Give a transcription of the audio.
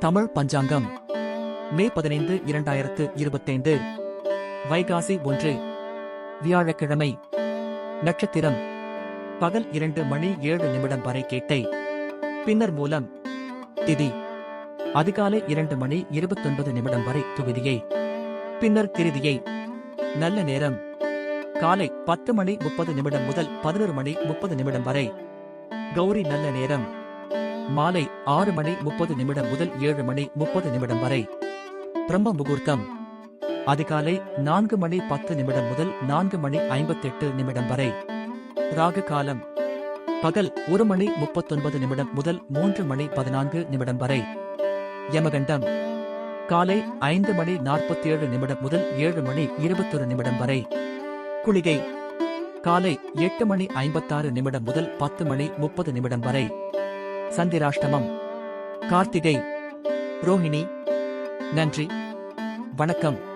தமிழ் பஞ்சாங்கம். மே பதினைந்து இரண்டாயிரத்து இருபத்தைந்து. வைகாசி ஒன்று. வியாழக்கிழமை. நட்சத்திரம். பகல் இரண்டு மணி ஏழு நிமிடம் வரை கேட்டை. பின்னர் மூலம். திதி. அதிகாலை இரண்டு மணி இருபத்தொன்பது நிமிடம் வரை துவிதியை பின்னர் திருதியை. நல்ல நேரம். காலை பத்து மணி முப்பது நிமிடம் முதல் பதினொரு மணி முப்பது நிமிடம் வரை. கௌரி நல்ல நேரம். மாலை ஆறு மணி முப்பது நிமிடம் முதல் ஏழு மணி முப்பது நிமிடம் வரை. பிரம்ம முகூர்த்தம். அதிகாலை நான்கு மணி பத்து நிமிடம் முதல் நான்கு மணி ஐம்பத்தெட்டு நிமிடம் வரை. ராகு காலம். பகல் ஒரு மணி முப்பத்தொன்பது நிமிடம் முதல் மூன்று மணி பதினான்கு நிமிடம் வரை. யமகண்டம். காலை ஐந்து மணி நாற்பத்தி ஏழு நிமிடம் முதல் ஏழு மணி இருபத்தொரு நிமிடம் வரை. குளிகை. காலை எட்டு மணி ஐம்பத்தாறு நிமிடம் முதல் பத்து மணி முப்பது நிமிடம் வரை. சந்திராஷ்டமம். கார்த்திகை. ரோஹிணி. நன்றி. வணக்கம்.